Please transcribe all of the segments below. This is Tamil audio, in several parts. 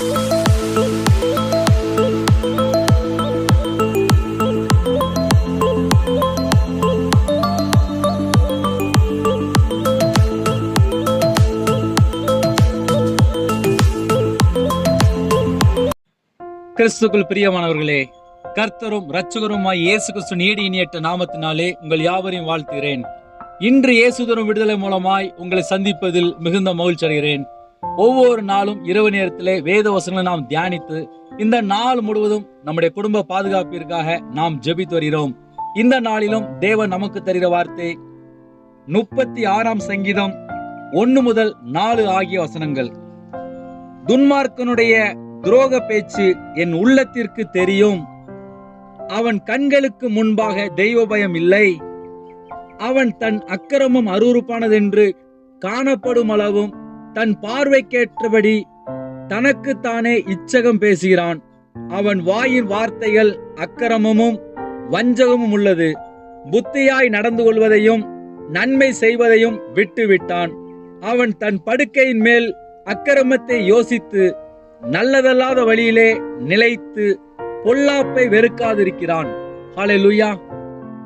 கிறிஸ்துக்குள் பிரியமானவர்களே கர்த்தரும் இரட்சகருமாய் இயேசு கிறிஸ்து நீடி இனியற்ற நாமத்தினாலே உங்கள் யாவரையும் வாழ்த்துகிறேன். இன்று இயேசுதரும் விடுதலை மூலமாய் உங்களை சந்திப்பதில் மிகுந்த மகிழ்ச்சி அடைகிறேன். ஒவ்வொரு நாளும் இரவு நேரத்திலே வேத வசனங்களை நாம் தியானித்து இந்த நாள் முழுவதும் நம்முடைய குடும்ப பாதுகாப்பிற்காக நாம் ஜெபித்து வருகிறோம். இந்த நாளிலும் தேவன் நமக்கு தருகிற வார்த்தை முப்பத்தி ஆறாம் சங்கீதம் ஒன்னு முதல் நாலு ஆகிய வசனங்கள். துன்மார்க்கனுடைய துரோக பேச்சு என் உள்ளத்திற்கு தெரியும். அவன் கண்களுக்கு முன்பாக தெய்வ பயம் இல்லை. அவன் தன் அக்கிரமம் அருவருப்பானதென்று காணப்படும் அளவும் தன் பார்வைக்கேற்றபடி தனக்குத்தானே இச்சகம் பேசுகிறான். அவன் வாயின் வார்த்தைகள் அக்கிரமமும் வஞ்சகமும் உள்ளது. புத்தியாய் நடந்து கொள்வதையும் நன்மை செய்வதையும் விட்டுவிட்டான். அவன் தன் படுக்கையின் மேல் அக்கிரமத்தை யோசித்து நல்லதல்லாத வழியிலே நிலைத்து பொல்லாப்பை வெறுக்காதிருக்கிறான். ஹாலே லூயா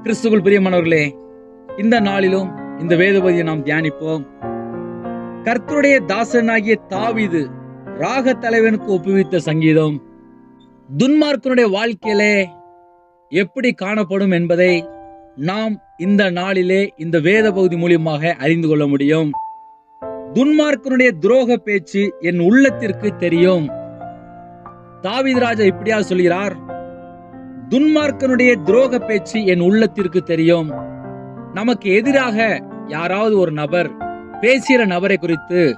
கிறிஸ்துகுள் பிரியமானவர்களே இந்த நாளிலும் இந்த வேதபதியை நாம் தியானிப்போம். கர்த்தருடைய தாசனாகிய தாவீது ராக தலைவனுக்கு ஒப்புவித்த சங்கீதம் துன்மார்க்கனுடைய வாழ்க்கையிலே எப்படி காணப்படும் என்பதை நாம் இந்த நாளிலே இந்த வேத பகுதி மூலியமாக அறிந்து கொள்ள முடியும். துன்மார்க்கனுடைய துரோக பேச்சு என் உள்ளத்திற்கு தெரியும். தாவீது ராஜா இப்படியா சொல்கிறார் துன்மார்க்கனுடைய துரோக பேச்சு என் உள்ளத்திற்கு தெரியும். நமக்கு எதிராக யாராவது ஒரு நபர் பேசுகிற நபரை குறித்து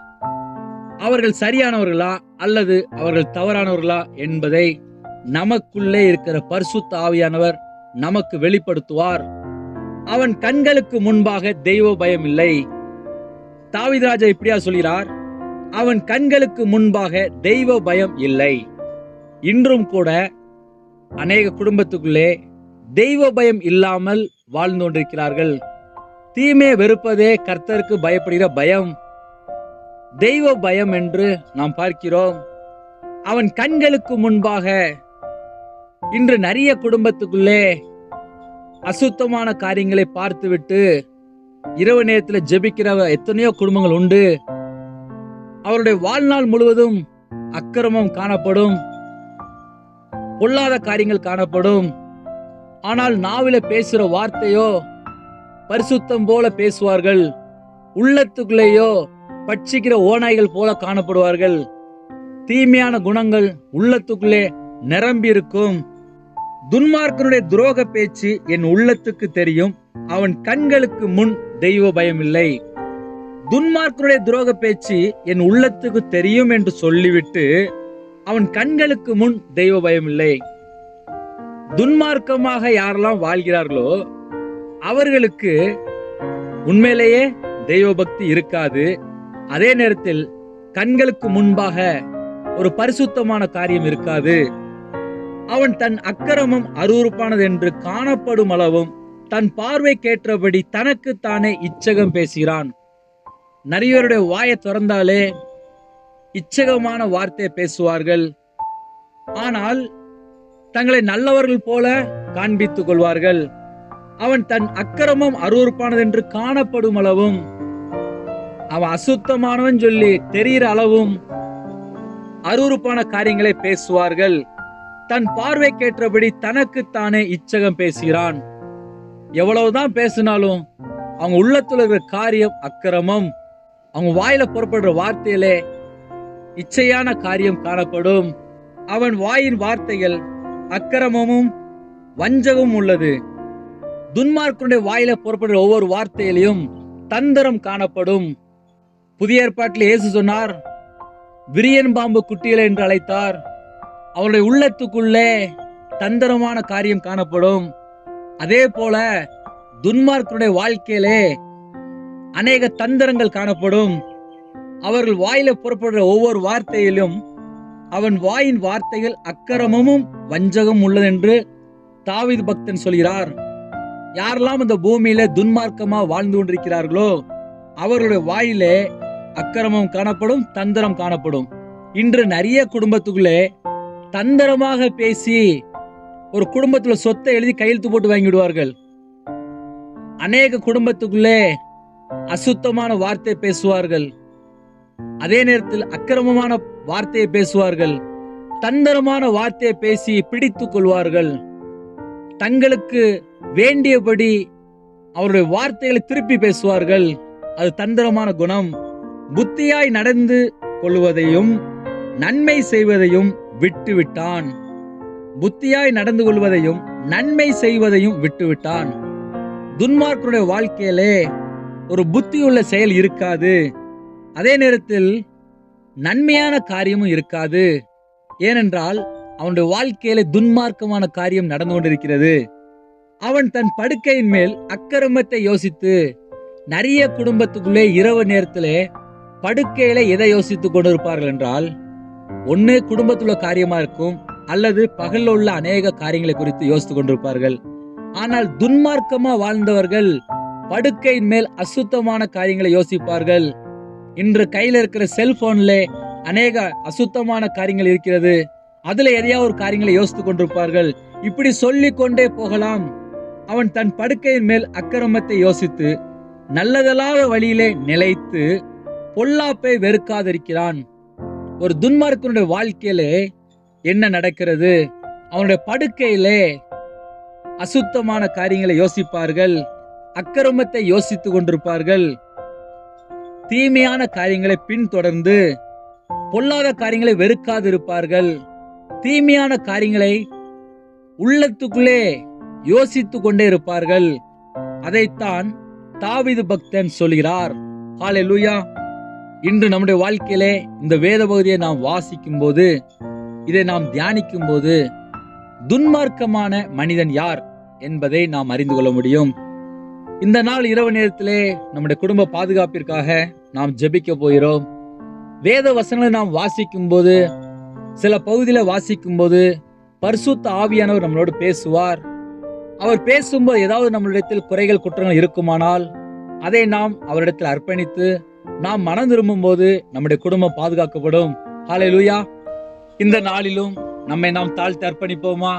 அவர்கள் சரியானவர்களா அல்லது அவர்கள் தவறானவர்களா என்பதை நமக்குள்ளே இருக்கிற பரிசுத்த ஆவியானவர் நமக்கு வெளிப்படுத்துவார். அவன் கண்களுக்கு முன்பாக தெய்வ பயம் இல்லை. தாவிதராஜா இப்படியா சொல்கிறார்? அவன் கண்களுக்கு முன்பாக தெய்வ பயம் இல்லை. இன்றும் கூட அநேக குடும்பத்துக்குள்ளே தெய்வ பயம் இல்லாமல் வாழ்ந்து கொண்டிருக்கிறார்கள். தீமை வெறுப்பதே கர்த்தருக்கு பயப்படுகிற பயம். தெய்வ பயம் என்று நாம் பார்க்கிறோம். அவன் கண்களுக்கு முன்பாக இன்று நிறைய குடும்பத்துக்குள்ளே அசுத்தமான காரியங்களை பார்த்துவிட்டு இரவு நேரத்தில் ஜெபிக்கிற எத்தனையோ குடும்பங்கள் உண்டு. அவருடைய வாழ்நாள் முழுவதும் அக்கிரமம் காணப்படும். பொல்லாத காரியங்கள் காணப்படும். ஆனால் நாவில பேசுகிற வார்த்தையோ பரிசுத்தம் போல பேசுவார்கள். உள்ளத்துக்குள்ளேயோ பட்சிக்கிற ஓநாய்கள் போல காணப்படுவார்கள். தீமையான குணங்கள் உள்ளத்துக்குள்ளே நிரம்பி இருக்கும் துன்மார்க்கனுடைய துரோக பேச்சு என் உள்ளத்துக்கு தெரியும். அவன் கண்களுக்கு முன் தெய்வ பயம் இல்லை துன்மார்க்கனுடைய துரோக பேச்சு என் உள்ளத்துக்கு தெரியும் என்று சொல்லிவிட்டு அவன் கண்களுக்கு முன் தெய்வ பயம் இல்லை துன்மார்க்கமாக யாரெல்லாம் வாழ்கிறார்களோ அவர்களுக்கு உண்மையிலேயே தெய்வ பக்தி இருக்காது. அதே நேரத்தில் கண்களுக்கு முன்பாக ஒரு பரிசுத்தமான காரியம் இருக்காது. அவன் தன் அக்கிரமம் அருவறுப்பானது என்று காணப்படும் அளவும் தன் பார்வைக்கேற்றபடி தனக்குத்தானே இச்சகம் பேசுகிறான். நிறையவருடைய வாயை திறந்தாலே இச்சகமான வார்த்தையை பேசுவார்கள். ஆனால் தங்களை நல்லவர்கள் போல காண்பித்துக் கொள்வார்கள். அவன் தன் அக்கிரமம் அருவருப்பானது என்று காணப்படும் அளவும் அவன் அசுத்தமானவன் சொல்லி தெரிகிற அளவும் அருவருப்பான காரியங்களை பேசுவார்கள். தன் பார்வைக்கேற்றபடி தனக்குத்தானே இச்சகம் பேசுகிறான். எவ்வளவுதான் பேசினாலும் அவங்க உள்ளத்துல இருக்கிற காரியம் அக்கிரமம். அவங்க வாயில புறப்படுற வார்த்தையிலே இச்சையான காரியம் காணப்படும். அவன் வாயின் வார்த்தைகள் அக்கிரமமும் வஞ்சகமும் உள்ளது. துன்மார்க்கனுடைய வாயில புறப்படுற ஒவ்வொரு வார்த்தையிலையும் தந்திரம் காணப்படும். புதிய ஏற்பாட்டில் இயேசு சொன்னார் விரியன் பாம்பு குட்டிகளை என்று அழைத்தார். அவருடைய உள்ளத்துக்குள்ளே தந்திரமான காரியம் காணப்படும். அதே போல துன்மார்க்கனுடைய வாழ்க்கையிலே அநேக தந்திரங்கள் காணப்படும். அவர்கள் வாயில புறப்படுற ஒவ்வொரு வார்த்தையிலும் அவன் வாயின் வார்த்தைகள் அக்கிரமமும் வஞ்சகம் உள்ளது என்று பக்தன் சொல்கிறார். யாரெல்லாம் இந்த பூமியில துன்மார்க்கமா வாழ்ந்து கொண்டிருக்கிறார்களோ அவர்களுடைய வாயிலே அக்கிரமம் காணப்படும் தந்திரம் காணப்படும். இன்று நிறைய குடும்பத்துக்குள்ளே தந்திரமாக பேசி ஒரு குடும்பத்துல சொத்தை எழுதி கையெழுத்து போட்டு வாங்கிவிடுவார்கள் அநேக குடும்பத்துக்குள்ளே அசுத்தமான வார்த்தை பேசுவார்கள். அதே நேரத்தில் அக்கிரமமான வார்த்தையை பேசுவார்கள். தந்திரமான வார்த்தையை பேசி பிடித்து கொள்வார்கள். தங்களுக்கு வேண்டியபடி அவருடைய வார்த்தைகளை திருப்பி பேசுவார்கள். அது தந்திரமான குணம். புத்தியாய் நடந்து கொள்வதையும் நன்மை செய்வதையும் விட்டுவிட்டான். புத்தியாய் நடந்து கொள்வதையும் நன்மை செய்வதையும் விட்டுவிட்டான். துன்மார்க்கருடைய வாழ்க்கையிலே ஒரு புத்தியுள்ள செயல் இருக்காது. அதே நேரத்தில் நன்மையான காரியமும் இருக்காது. ஏனென்றால் அவனுடைய வாழ்க்கையில துன்மார்க்கமான காரியம் நடந்து கொண்டிருக்கிறது. அவன் தன் படுக்கையின் மேல் அக்கிரமத்தை யோசித்து நிறைய குடும்பத்துக்குள்ளே இரவு நேரத்திலே படுக்கையில எதை யோசித்து கொண்டிருப்பார்கள் என்றால் ஒண்ணு குடும்பத்துல காரியமா இருக்கும் அல்லது பகல்ல உள்ள அநேக காரியங்களை குறித்து யோசித்துக் கொண்டிருப்பார்கள். ஆனால் துன்மார்க்கமா வாழ்ந்தவர்கள் படுக்கையின் மேல் அசுத்தமான காரியங்களை யோசிப்பார்கள். இன்று கையில இருக்கிற செல்போன்ல அநேக அசுத்தமான காரியங்கள் இருக்கிறது. அதுல எதையா ஒரு காரியங்களை யோசித்துக் கொண்டிருப்பார்கள். இப்படி சொல்லிக் கொண்டே போகலாம். அவன் தன் படுக்கையின் மேல் அக்கிரமத்தை யோசித்து நல்லதல்லாத வழியிலே நிலைத்து பொல்லாப்பை வெறுக்காதிருக்கிறான். ஒரு துன்மார்க்கனுடைய வாழ்க்கையிலே என்ன நடக்கிறது? அவனுடைய படுக்கையிலே அசுத்தமான காரியங்களை யோசிப்பார்கள் அக்கிரமத்தை யோசித்து கொண்டிருப்பார்கள். தீமையான காரியங்களை பின்தொடர்ந்து பொல்லாத காரியங்களை வெறுக்காதிருப்பார்கள். தீமையான காரியங்களை உள்ளத்துக்குள்ளே யோசித்து கொண்டே இருப்பார்கள். அதைத்தான் தாவிது பக்தன் சொல்கிறார். ஹalleluya. இன்று நம்முடைய வாழ்க்கையிலே இந்த வேத பகுதியை நாம் வாசிக்கும் போது இதை நாம் தியானிக்கும் போது துன்மார்க்கமான மனிதன் யார் என்பதை நாம் அறிந்து கொள்ள முடியும். இந்த நாள் இரவு நேரத்திலே நம்முடைய குடும்ப பாதுகாப்பிற்காக நாம் ஜெபிக்க போகிறோம். வேத வசனங்களை நாம் வாசிக்கும் போது சில பகுதியில் வாசிக்கும் போது பரிசுத்த ஆவியானவர் நம்மளோடு பேசுவார். அவர் பேசும்போது ஏதாவது நம்மளிடத்தில் குறைகள் குற்றங்கள் இருக்குமானால் அதை நாம் அவரிடத்தில் அர்ப்பணித்து நாம் மனம் திரும்பும் போது நம்முடைய குடும்பம் பாதுகாக்கப்படும். லூயா இந்த நாளிலும் நம்மை நாம் தாழ்த்தி அர்ப்பணிப்போமா?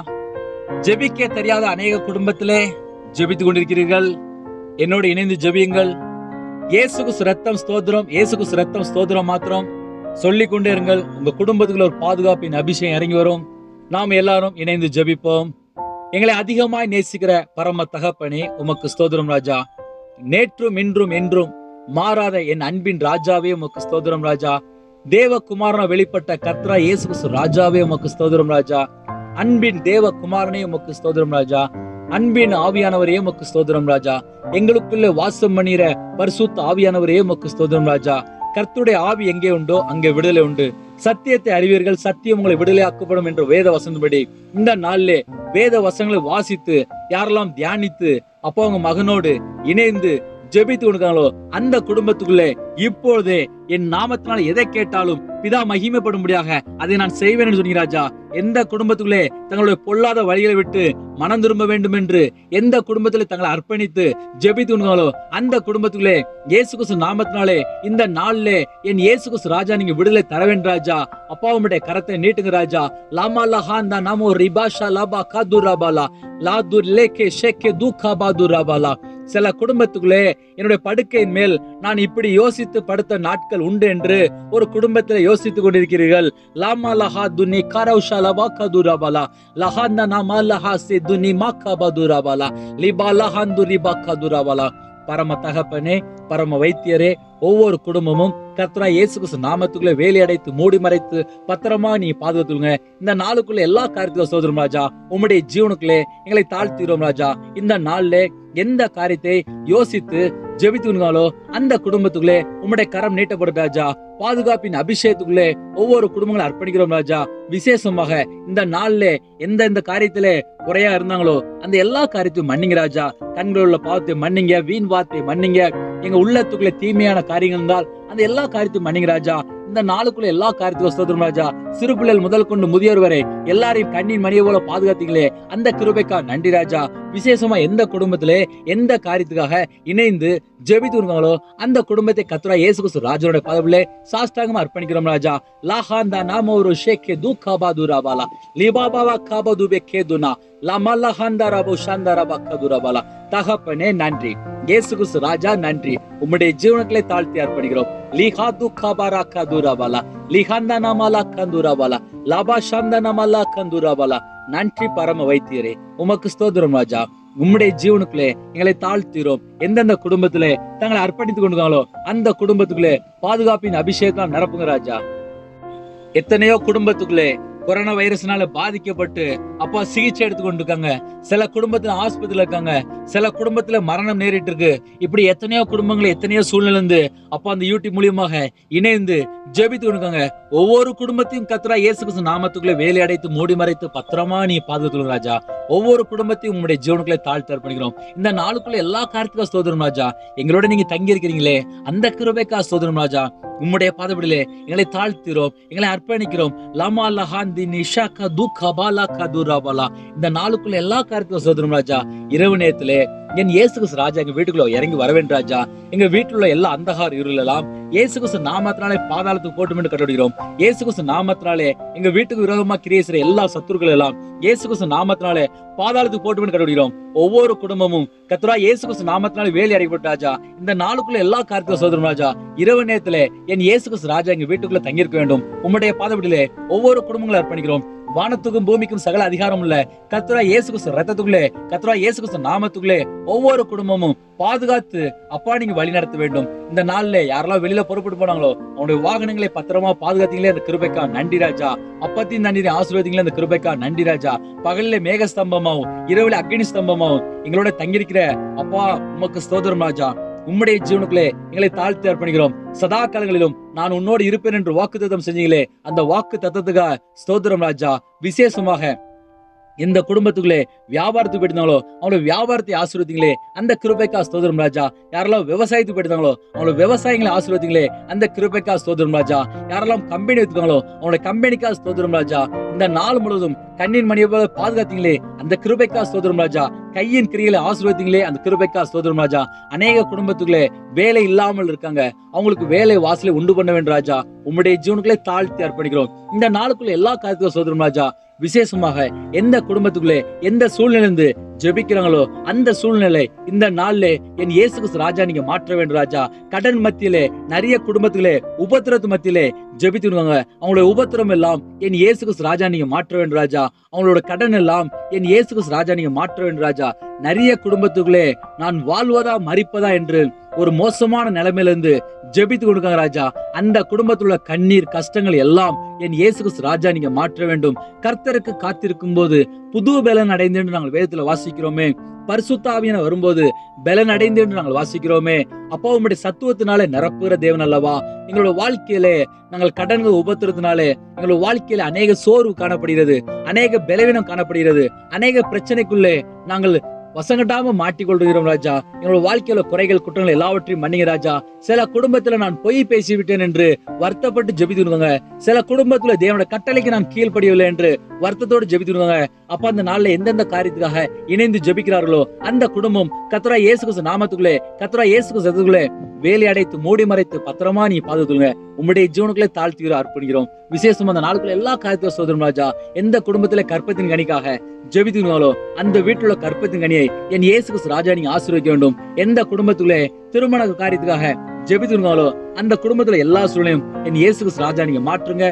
ஜெபிக்க தெரியாத அநேக குடும்பத்திலே ஜெபித்துக் கொண்டிருக்கிறீர்கள். என்னோடு இணைந்து ஜெபியுங்கள். இயேசுக்கு ரத்தம் ஸ்தோத்திரம் இயேசுக்கு ரத்தம் ஸ்தோத்திரம் மாத்திரம் சொல்லிக் கொண்டே இருங்கள். உங்க குடும்பத்துக்குள்ள ஒரு பாதுகாப்பின் அபிஷேகம் இறங்கி வரும். நாம் எல்லாரும் இணைந்து ஜெபிப்போம். எங்களை அதிகமாய் நேசிக்கிற பரம தகப்பனே உமக்கு ஸ்தோதிரம் ராஜா. நேற்றும் இன்றும் என்றும் மாறாத என் அன்பின் ராஜாவே உமக்கு ஸ்தோதிரம் ராஜா. தேவகுமாரன வெளிப்பட்ட கத்ரா இயேசு ராஜாவே உமக்கு ஸ்தோதிரம் ராஜா. அன்பின் தேவகுமாரனே உமக்கு ஸ்தோதிரம் ராஜா. அன்பின் ஆவியானவரே உமக்கு ஸ்தோதிரம் ராஜா. எங்களுக்குள்ள வாசம் பண்ணிற பரிசுத்த ஆவியானவரே உமக்கு ஸ்தோதிரம் ராஜா. கர்த்துடைய ஆவி எங்கே உண்டோ அங்கே விடுதலை உண்டு. சத்தியத்தை அறிவீர்கள் சத்தியம் உங்களை விடுதலை ஆக்கப்படும் என்ற வேத வசந்தபடி இந்த நாளிலே வேத வசங்களை வாசித்து யாரெல்லாம் தியானித்து அப்போ அவங்க மகனோடு இணைந்து ஜெபித்து கொண்டிருக்காங்களோ அந்த குடும்பத்துக்குள்ளே இப்பொழுதே என் நாமத்தினால் எதை கேட்டாலும் பிதா மகிமைப்படும்படியாக அதை நான் செய்வேன் என்று சொன்னீங்க ராஜா. எந்த குடும்பத்துக்குள்ளே தங்களுடைய பொல்லாத வழிகளை விட்டு மனம் திரும்ப வேண்டும் என்று எந்த குடும்பத்தில் தங்களை அர்ப்பணித்து ஜெபித்து கொடுக்காங்களோ அந்த குடும்பத்துக்குள்ளே இயேசு குசு நாமத்தினாலே இந்த நாளிலே என் இயேசு ராஜா நீங்க விடுதலை தர வேண்டும் ராஜா. அப்பா கரத்தை நீட்டுங்க ராஜா. லாமா லஹாந்தா நாமோ ரிபாஷா லாபா காது ராபாலா. லாதுர் லேகே ஷேகே தூகா பாது ராபாலா. சில குடும்பத்துக்குள்ளே என்னுடைய படுக்கையின் மேல் நான் இப்படி யோசித்து படுத்த நாட்கள் உண்டு என்று ஒரு குடும்பத்தில் யோசித்துக் கொண்டிருக்கிறீர்கள். லாமா லஹா துனி கரௌஷா லபா கதுராபாலா லஹாந்த நாமா லஹா துனி மா கபதுராபாலா லிபா லஹாந்து ரிபா கதுராபாலா பரம தகப்பனே பரம வைத்தியரே ஒவ்வொரு குடும்பமும் கர்த்தரா இயேசு கிறிஸ்து நாமத்துக்குள்ள வேலி அடைத்து மூடி மறைத்து பத்திரமா நீ பாதுகாத்துங்க இந்த நாளுக்குள்ள எல்லா காரியத்துக்கும் சோதரம் ராஜா. உம்முடைய ஜீவனுக்குள்ளே எங்களை தாழ்த்திடுவோம் ராஜா. இந்த நாள்ல எந்த காரியத்தை யோசித்து ஜெபித்துனாலோ அந்த குடும்பத்துக்குள்ளே உம்முடைய கரம் நீட்டப்படும் ராஜா. பாதுகாப்பின் அபிஷேகத்துக்குள்ளே ஒவ்வொரு குடும்பங்களை அர்ப்பணிக்கிறோம் ராஜா. விசேஷமாக இந்த நாள்ல எந்த எந்த காரியத்துல குறையா இருந்தாங்களோ அந்த எல்லா காரியத்தையும் மன்னிங்க ராஜா. கண்கள் உள்ள பாவத்தை மன்னிங்க வீண் வார்த்தை மன்னிங்க. எங்க உள்ளத்துக்குள்ள தீமையான காரியங்கள் இருந்தால் அந்த எல்லா காரியத்தையும் மணிங்க ராஜா. இந்த நாளுக்குள்ள எல்லா காரியத்துக்கும் ஸ்தோத்திரம் ராஜா. சிறு பிள்ளைகள் முதல் கொண்டு முதியோர் வரை எல்லாரையும் கண்ணின் மணியை போல பாதுகாத்தீங்களே. அந்த கிருபைக்கா நன்றி ராஜா. விசேஷமா எந்த குடும்பத்திலே எந்த காரியத்துக்காக இணைந்து ஜெபித்துருக்காங்களோ அந்த குடும்பத்தை கத்துரா இயேசு கிறிஸ்து ராஜனுடைய பதவியிலே சாஷ்டாங்கமா அர்ப்பணிக்கிறோம் ராஜா. லாஹாந்தா நாம ஒரு ஷேக்கே தூக்காபா தூராபாலா லிபாபாவா காபா தூபே கேதுனா லமல்லா ஹாந்தாராபு ஷாந்தாராபா கதுராபாலா தகப்பனே நன்றி. இயேசு கிறிஸ்து ராஜா நன்றி. உம்முடைய ஜீவனத்திலே தாழ்த்தி அர்ப்பணிக்கிறோம். லிஹா துக்காபாரா கதுராபாலா லிஹாந்தா லபா ஷாந்தா நாமாலா நன்றி பரம வைத்தியரே உமக்கு ஸ்தோத்திரம் ராஜா. உம்முடைய ஜீவனுக்குள்ளே எங்களை தாழ்த்திரோம் எந்தெந்த குடும்பத்திலே தங்களை அர்ப்பணித்துக் கொண்டிருக்காங்களோ அந்த குடும்பத்துக்குள்ளே பாதுகாப்பின் அபிஷேகம் நிரப்புங்க ராஜா. எத்தனையோ குடும்பத்துக்குள்ளே கொரோனா வைரஸ்னால பாதிக்கப்பட்டு அப்பா சிகிச்சை எடுத்து கொண்டிருக்காங்க சில குடும்பத்துல ஆஸ்பத்திரியில இருக்காங்க. சில குடும்பத்துல மரணம் நேரிட்டு இருக்கு இப்படி எத்தனையோ குடும்பங்கள் எத்தனையோ சூழ்நிலை இருந்து அப்பா அந்த யூடியூப் மூலியமாக இணைந்து ஜெபித்து கொண்டிருக்காங்க ஒவ்வொரு குடும்பத்தையும் கத்துரா இயேசு கிறிஸ்து நாமத்துக்குள்ளே வேலை அடைத்து மூடி மறைத்து பத்திரமா நீ பாதுகாத்துக்கணும் ராஜா. ஒவ்வொரு குடும்பத்தையும் உங்களுடைய ஜீவனுக்குள்ளே தாழ் அர்ப்பணிக்கிறோம். இந்த நாளுக்குள்ள எல்லா காரியத்துக்கும் ஸ்தோத்திரம் ராஜா. எங்களோட நீங்க தங்கி இருக்கிறீங்களே அந்த கிருபைக்கா ஸ்தோத்திரம் ராஜா. உம்முடைய பாதபடியிலே எங்களை தாழ்த்திரோம் எங்களை அர்ப்பணிக்கிறோம். லமா லஹாந்தி நிஷாக்கா துக்கா பாலா கதுராபாலா இந்த நாளுக்குள்ள எல்லா காரியத்துக்கும் சோதரம் ராஜா. இரவு நேரத்திலே என் இயேசு ராஜா எங்க வீட்டுக்குள்ள இறங்கி வரவேன் ராஜா. எங்க வீட்டுல உள்ள எல்லா அந்தகார இருளெல்லாம் இயேசு நாமத்தினாலே பாதாளத்துக்கு போட்டும் என்று கண்டுபிடிக்கிறோம் இயேசு நாமத்தினாலே எங்க வீட்டுக்கு விரோதமா கிரியை எல்லா சத்துருக்கள் எல்லாம் இயேசு நாமத்தினாலே பாதாளத்துக்கு போட்டு என்று கண்டுபிடிக்கிறோம். ஒவ்வொரு குடும்பமும் கத்துரா இயேசு கிறிஸ்து வேலி அடைப்பட்ட ராஜா. இந்த நாளுக்குள்ள எல்லா காரியத்திலும் சோதரம் ராஜா. இரவு நேரத்துல என் இயேசு கிறிஸ்து ராஜா எங்க வீட்டுக்குள்ள தங்கியிருக்க வேண்டும். உம்முடைய பாதப்படியிலே ஒவ்வொரு குடும்பங்களை அர்ப்பணிக்கிறோம். வானத்துக்கும் பூமிக்கும் சகல அதிகாரம் உள்ள கத்துரா இயேசு கிறிஸ்து ரத்தத்துக்குள்ளே கத்ரா இயேசு கிறிஸ்து நாமத்துக்குள்ளே ஒவ்வொரு குடும்பமும் பாதுகாத்து அப்பா நீங்க வழி நடத்த வேண்டும். இந்த நாள்ல யாரெல்லாம் வெளியில புறப்பட்டு போனாங்களோ அவனுடைய வாகனங்களை பத்திரமா பாதுகாத்தீங்களே அந்த கிருபைக்கா. நன்றி ராஜா. அப்பத்தையும் நன்றி ஆசீர்வாதிங்களே அந்த கிருபைக்கா. நன்றி ராஜா. பகல்ல மேகஸ்தம்பம் ஸ்தம்பமாவும். இரவுல அக்னி ஸ்தம்பமாவும். எங்களோட தங்கியிருக்கிற அப்பா உமக்கு ஸ்தோதரம் ராஜா. உம்முடைய ஜீவனுக்குள்ளே எங்களை தாழ்த்தி அர்ப்பணிக்கிறோம். சதா காலங்களிலும் நான் உன்னோடு இருப்பேன் என்று வாக்கு தத்தம் செஞ்சீங்களே அந்த வாக்கு தத்தத்துக்காக ஸ்தோத்திரம் ராஜா. விசேஷமாக எந்த குடும்பத்துக்குள்ளே வியாபாரத்துக்கு போயிருந்தாங்களோ அவங்களோட வியாபாரத்தை ஆசீர்வதிங்களே அந்த கிருபைக்கா ஸ்தோதரம் ராஜா. யாரெல்லாம் விவசாயத்துக்கு போயிருந்தாங்களோ அவங்களோட விவசாயங்களை ஆசீர்வதிங்களே அந்த கிருபைக்கா ஸ்தோதரம் ராஜா. யாரெல்லாம் கம்பெனி வச்சுக்காங்களோ அவங்களோட கம்பெனிக்கா ஸ்தோதரம் ராஜா. இந்த நாள் முழுவதும் கண்ணின் மணியை போல பாதுகாத்தீங்களே அந்த கிருபைக்கா சோதரம் ராஜா. கையின் கிரிகளை ஆசீர்வதிங்களே அந்த கிருபைக்கா சோதரம் ராஜா. அநேக குடும்பத்துக்குள்ளே வேலை இல்லாமல் இருக்காங்க. அவங்களுக்கு வேலை வாசலை உண்டு பண்ண வேண்டும் ராஜா. உம்முடைய ஜீவனுக்குள்ளே தாழ்த்தி அர்ப்பணிக்கிறோம். இந்த நாளுக்குள்ள எல்லா காரியத்துக்கும் சோதரம் ராஜா. விசேஷமாக எந்த குடும்பத்துக்குள்ளே எந்த சூழ்நிலை ஜெபிக்கிறாங்களோ அந்த சூழ்நிலை இந்த நாள்ல என் இயேசு ராஜா நீங்க மாற்ற வேண்டும் ராஜா. கடன் மத்தியிலே நிறைய குடும்பத்திலே உபத்திரத்து மத்தியிலே ஜெபித்துடுவாங்க அவங்களோட உபத்திரம் எல்லாம் என் இயேசு ராஜா நீங்க மாற்ற வேண்டும் ராஜா. அவங்களோட கடன் எல்லாம் என் இயேசு ராஜா நீங்க மாற்ற வேண்டும் ராஜா. நிறைய குடும்பத்துக்குள்ளே நான் வாழ்வதா மறிப்பதா என்று ஒரு மோசமான நிலைமையில இருந்து ஜெபித்து கொடுக்காங்க ராஜா. அந்த குடும்பத்துல உள்ள கண்ணீர் கஷ்டங்கள் எல்லாம் என் இயேசு ராஜா நீங்க மாற்ற வேண்டும். கர்த்தருக்கு காத்திருக்கும் போது புது பலன் அடைந்து என்று நாங்கள் வேதத்துல வாசிக்கிறோமே. பரிசுத்தாவியன வரும்போது பலன் அடைந்து என்று நாங்கள் வாசிக்கிறோமே. அப்பா உங்களுடைய சத்துவத்தினாலே நிரப்புகிற தேவன் அல்லவா? எங்களோட வாழ்க்கையிலே நாங்கள் கடன்கள் உபத்துறதுனாலே எங்களோட வாழ்க்கையில அநேக சோர்வு காணப்படுகிறது அநேக பலவீனம் காணப்படுகிறது அநேக பிரச்சனைக்குள்ளே நாங்கள் வசங்கட்டாம மாட்டிக்கொள்கிறோம் ராஜா. எங்களோட வாழ்க்கையில குறைகள் குற்றங்கள் எல்லாவற்றையும் மன்னிங்க ராஜா. சில குடும்பத்துல நான் பொய் பேசிவிட்டேன் என்று வருத்தப்பட்டு ஜெபித்துருவாங்க சில குடும்பத்துல தேவனோட கட்டளைக்கு நான் கீழ்படியவில்லை என்று வருத்தத்தோடு ஜெபித்துருவாங்க அப்ப அந்த நாள்ல எந்தெந்த காரியத்துக்காக இணைந்து ஜெபிக்கிறார்களோ அந்த குடும்பம் கத்ரா இயேசு நாமத்துக்குள்ளே கத்ரா இயேசு கிறிஸ்துக்குள்ளே வேலை அடைத்து மூடி மறைத்து பத்திரமா நீ பாதுகாத்துங்க உம்முடைய ஜீவனுக்குள்ளே தாழ்த்தி அர்ப்பணிக்கிறோம். விசேஷம் அந்த நாளுக்குள்ள எல்லா காரியத்தையும் சோதரும் ராஜா. எந்த குடும்பத்துல கற்பத்தின் கணிக்காக ஜெபித்துனாலோ அந்த வீட்டுல கற்பத்தின் கனியை என் இயேசு ராஜா நீங்க ஆசீர்வதிக்க வேண்டும். எந்த குடும்பத்துக்குள்ளே திருமண காரியத்துக்காக ஜெபித்துனாலோ அந்த குடும்பத்துல எல்லா சூழ்நிலையும் என் இயேசு ராஜா நீங்க மாற்றுங்க.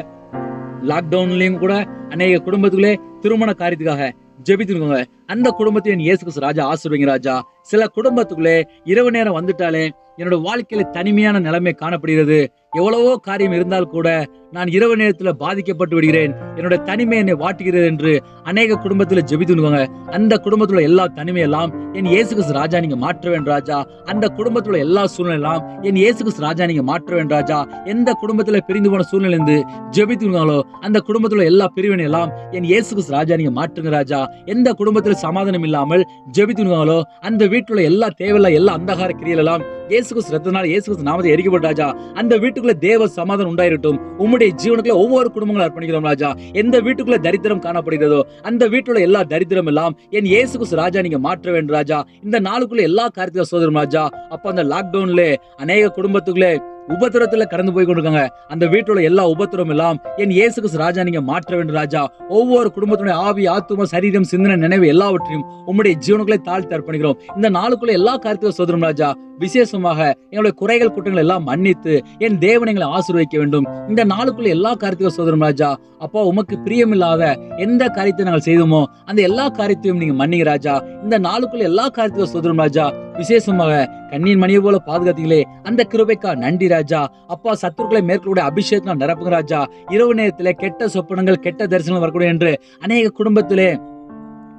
லாக்டவுன்லயும் கூட அநேக குடும்பத்துக்குள்ளே திருமண காரியத்துக்காக ஜெபித்துருக்கோங்க அந்த குடும்பத்தையும் இயேசு ராஜா ஆசிர்வீங்க ராஜா. சில குடும்பத்துக்குள்ளே இரவு நேரம் வந்துட்டாலே என்னோட வாழ்க்கையில தனிமையான நிலைமை காணப்படுகிறது. எவ்வளவோ காரியம் இருந்தால் கூட நான் இரவு நேரத்துல பாதிக்கப்பட்டு விடுகிறேன். என்னோட தனிமை என்னை வாட்டுகிறது என்று அநேக குடும்பத்துல ஜெபித்துனுவாங்க அந்த குடும்பத்துல எல்லா தனிமையெல்லாம் என் இயேசு ராஜா நீங்க மாற்ற வேண்டும் ராஜா. அந்த குடும்பத்துல எல்லா சூழ்நிலாம் என் இயேசு ராஜா நீங்க மாற்ற வேண்டும் ராஜா. எந்த குடும்பத்துல பிரிந்து போன சூழ்நிலை இருந்து ஜெபித்துனாங்களோ அந்த குடும்பத்துல எல்லா பிரிவினை எல்லாம் என் இயேசு ராஜா நீங்க மாற்றுங்க ராஜா. எந்த குடும்பத்துல சமாதானம் இல்லாமல் ஜெபித்துனாங்களோ அந்த வீட்டுல எல்லா தேவையில்ல எல்லா அந்தகார கிரியைகள் எல்லாம் இயேசு கிறிஸ்து ரத்தத்தினால நாமத்தை எரிக்கப்பட்ட ராஜா. அந்த வீட்டுக்குள்ள தேவ சமாதானம் உண்டாயிருட்டும். உம்முடைய ஜீவனுக்குள்ள ஒவ்வொரு குடும்பங்களும் அர்ப்பணிக்கிறோம் ராஜா. எந்த வீட்டுக்குள்ள தரித்திரம் காணப்படுகிறதோ அந்த வீட்டுல எல்லா தரித்திரம் எல்லாம் என் இயேசுகுஸ் ராஜா நீங்க மாற்ற வேண்டும் ராஜா. இந்த நாளுக்குள்ள எல்லா காரியத்தையும் சோதரும் ராஜா. அப்ப அந்த லாக்டவுன்ல அநேக குடும்பத்துக்குள்ளே உபத்திரத்துல கடந்து போய் கொண்டிருக்காங்க அந்த வீட்டுல எல்லா உபத்திரம் எல்லாம் என் இயேசு கிறிஸ்து ராஜா நீங்க மாற்ற வேண்டும் ராஜா. ஒவ்வொரு குடும்பத்துடைய ஆவி ஆத்தும சரீரம் சிந்தனை நினைவு எல்லாவற்றையும் உம்முடைய ஜீவனுக்குள்ளே தாழ்த்தி அர்ப்பணிக்கிறோம். இந்த நாளுக்குள்ள எல்லா காரியத்தையும் சோதரும் ராஜா. விசேஷமாக எங்களுடைய குறைகள் குற்றங்கள் எல்லாம் மன்னித்து என் தேவன் எங்களை ஆசீர்வதிக்க வேண்டும். இந்த நாளுக்குள்ள எல்லா காரியத்தையும் சோதரும் ராஜா. அப்பா உமக்கு பிரியமில்லாத எந்த காரியத்தை நாங்கள் செய்தோமோ அந்த எல்லா காரியத்தையும் நீங்க மன்னிங்க ராஜா. இந்த நாளுக்குள்ள எல்லா காரியத்தையும் சோதரும் ராஜா. விசேஷமாக கண்ணீர் மணியை போல பாதுகாத்தீங்களே அந்த கிருபைக்கா நன்றி ராஜா. அப்பா சத்துருக்களை மேற்கொள்ள அபிஷேகம் நிரப்புங்க ராஜா. இரவு நேரத்திலே கெட்ட சொப்பனங்கள் கெட்ட தரிசனம் வரக்கூடும் என்று அநேக குடும்பத்திலே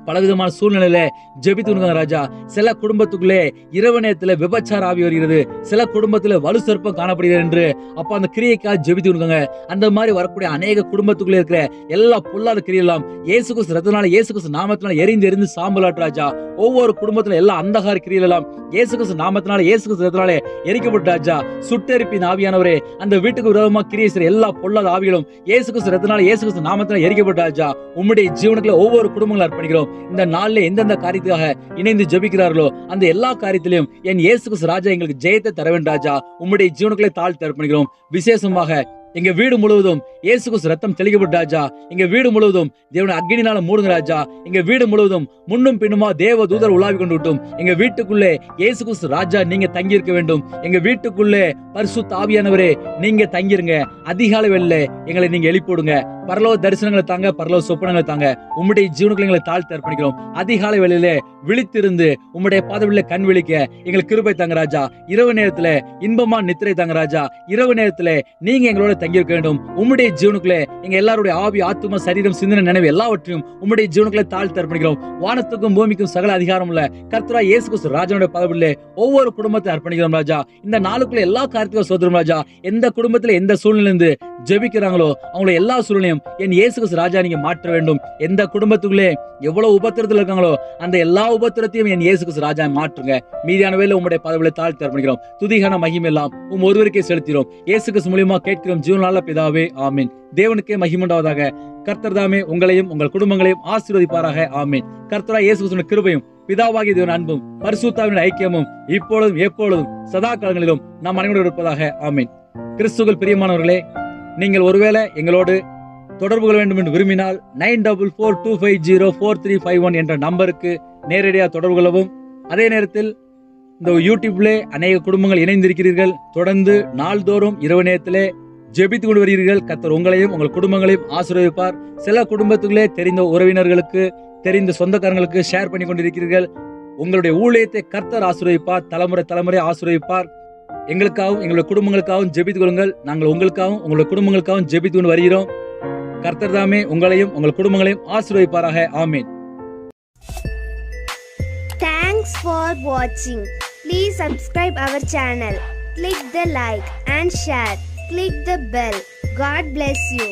பலவிதமான சூழ்நிலையில ஜெபித்து ராஜா. சில குடும்பத்துக்குள்ளே இரவு நேரத்துல விபச்சார ஆவி வருகிறது. சில குடும்பத்துல வலு சர்ப்பம் காணப்படுகிறது என்று அப்ப அந்த கிரியைக்காக ஜெபித்து விடுங்க அந்த மாதிரி வரக்கூடிய அநேக குடும்பத்துக்குள்ளே இருக்கிற எல்லா பொல்லாத கிரியெல்லாம் இயேசு கிறிஸ்து ரத்தனால இயேசு கிறிஸ்து நாமத்தினால எரிந்து எரிந்து சாம்பலாட்டு ராஜா. ஒவ்வொரு குடும்பத்துல எல்லா அந்தகார கிரியெல்லாம் எல்லாம் இயேசு கிறிஸ்து நாமத்தினால இயேசு கிறிஸ்து ரத்தனாலே ராஜா. சுட்டெரிப்பின் ஆவியானவரே அந்த வீட்டுக்கு விரோதமா கிரியை செய்யற எல்லா பொல்லாத ஆவிகளும் இயேசு கிறிஸ்து ரத்தனால இயேசு கிறிஸ்து நாமத்தினால எரிக்கப்பட்டு ராஜா. உம்முடைய ஜீவனுக்குள்ள ஒவ்வொரு குடும்பங்களும் அர்ப்பணிக்கிறோம். இந்த நாள்ல எந்தெந்த காரியத்துக்காக இணைந்து ஜெபிக்கிறார்களோ அந்த எல்லா காரியத்திலையும் என் இயேசு ராஜா எங்களுக்கு ஜெயத்தை தர வேண்டும் ராஜா. உம்முடைய ஜீவனுக்குள்ளே தாழ் அர்ப்பணிக்கிறோம். விசேஷமாக எங்க வீடு முழுவதும் இயேசு கிறிஸ்து ரத்தம் தெளிக்கப்பட்ட ராஜா. எங்க வீடு முழுவதும் தேவன அக்னினால மூடுங்க ராஜா. எங்க வீடு முழுவதும் முன்னும் பின்னுமா தேவ தூதர் உலாவி கொண்டு விட்டும். எங்க வீட்டுக்குள்ளே இயேசு கிறிஸ்து ராஜா நீங்க தங்கி இருக்க வேண்டும். எங்க வீட்டுக்குள்ளே பரிசு தாவியானவரே நீங்க தங்கிருங்க. அதிகாலை வெளில எங்களை நீங்க எழுப்பிடுங்க பரலோ தரிசனங்களை தாங்க பரலோ சொப்பனங்களை தாங்க. உம்முடைய ஜீவனுக்கு எங்களை தாழ்த்தி அர்ப்பணிக்கிறோம். அதிகாலை வேளையிலே விழித்திருந்து உம்முடைய பாதவில கண் விழிக்க எங்களுக்கு கிருபை தாங்க ராஜா. இரவு நேரத்துல இன்பமா நித்திரை தாங்க ராஜா. இரவு நேரத்துல நீங்க எங்களோட தங்கியிருக்க வேண்டும் உம்முடைய ஜீவனுக்குள்ளே எங்க எல்லாருடைய ஆவி ஆத்தும சரீரம் சிந்தனை நினைவு எல்லாவற்றையும் உம்முடைய ஜீவனுக்குள்ள தாழ் தர்ப்பணிக்கிறோம் வானத்துக்கும் பூமிக்கும் சகல அதிகாரம் உள்ள கர்த்தரா இயேசு கிறிஸ்து ராஜனுடைய பதவியிலே ஒவ்வொரு குடும்பத்தை அர்ப்பணிக்கிறோம் ராஜா. இந்த நாளுக்குள்ள எல்லா காரியத்துக்கும் சோதரும் ராஜா. எந்த குடும்பத்துல எந்த சூழ்நிலை இருந்து ஜெபிக்கிறாங்களோ அவங்கள எல்லா சூழ்நிலையும் என் இயேசுகஸ் ராஜா நீங்க மாற்ற வேண்டும். எந்த குடும்பத்துக்குள்ளே எவ்வளவு உபத்திரத்தில் இருக்காங்களோ அந்த எல்லா உபத்திரத்தையும் என் இயேசுகஸ் ராஜா மாற்றுங்க. மீதியான வேலை உங்களுடைய பதவியில தாழ்த்தி அர்ப்பணிக்கிறோம். துதிகான மகிமெல்லாம் உம் ஒருவருக்கே செலுத்திறோம் இயேசுகஸ் மூலியமா கேட்கிறோம். ஜீவனால பிதாவே ஆமீன். தேவனுக்கே மகிமுண்டாவதாக கர்த்தர் தாமே உங்களையும் உங்கள் குடும்பங்களையும் ஆசீர்வதிப்பாராக ஆமீன். கர்த்தரா இயேசு கிருபையும் பிதாவாகிய தேவன் அன்பும் பரிசுத்தாவின் ஐக்கியமும் இப்பொழுதும் எப்பொழுதும் சதா காலங்களிலும் நாம் அனைவரும் இருப்பதாக ஆமீன். கிறிஸ்துகள் பிரியமானவர்களே நீங்கள் ஒருவேளை எங்களோடு தொடர்பு கொள்ள வேண்டும் என்று விரும்பினால் nine double four two five zero four three five one என்ற நம்பருக்கு நேரடியாக தொடர்பு கொள்ளவும். அதே நேரத்தில் இந்த யூடியூப்லே அநேக குடும்பங்கள் இணைந்திருக்கிறீர்கள். தொடர்ந்து நாள்தோறும் இரவு நேரத்திலே ஜெபித்து கொண்டு வருகிறீர்கள். கர்த்தர் உங்களையும் உங்கள் குடும்பங்களையும் ஆசீர்வதிப்பார். சில குடும்பத்துக்குள்ளே தெரிந்த உறவினர்களுக்கு தெரிந்த சொந்தக்காரங்களுக்கு ஷேர் பண்ணி கொண்டிருக்கிறீர்கள். உங்களுடைய ஊழியத்தை கர்த்தர் ஆசீர்வதிப்பார். தலைமுறை தலைமுறை ஆசீர்வதிப்பார். எங்களுக்காகவும் எங்களுடைய குடும்பங்களுக்காகவும் ஜெபித்து கொள்ளுங்கள். நாங்கள் உங்களுக்காகவும் உங்களுடைய குடும்பங்களுக்காகவும் ஜெபித்து கொண்டு வருகிறோம். கர்த்தர் தாமே உங்களையும் உங்கள் குடும்பங்களையும் ஆசீர்வதிப்பாராக. ஆமீன். தேங்க்ஸ் ஃபார் வாட்சிங் please subscribe our channel click the like and share click the bell God bless you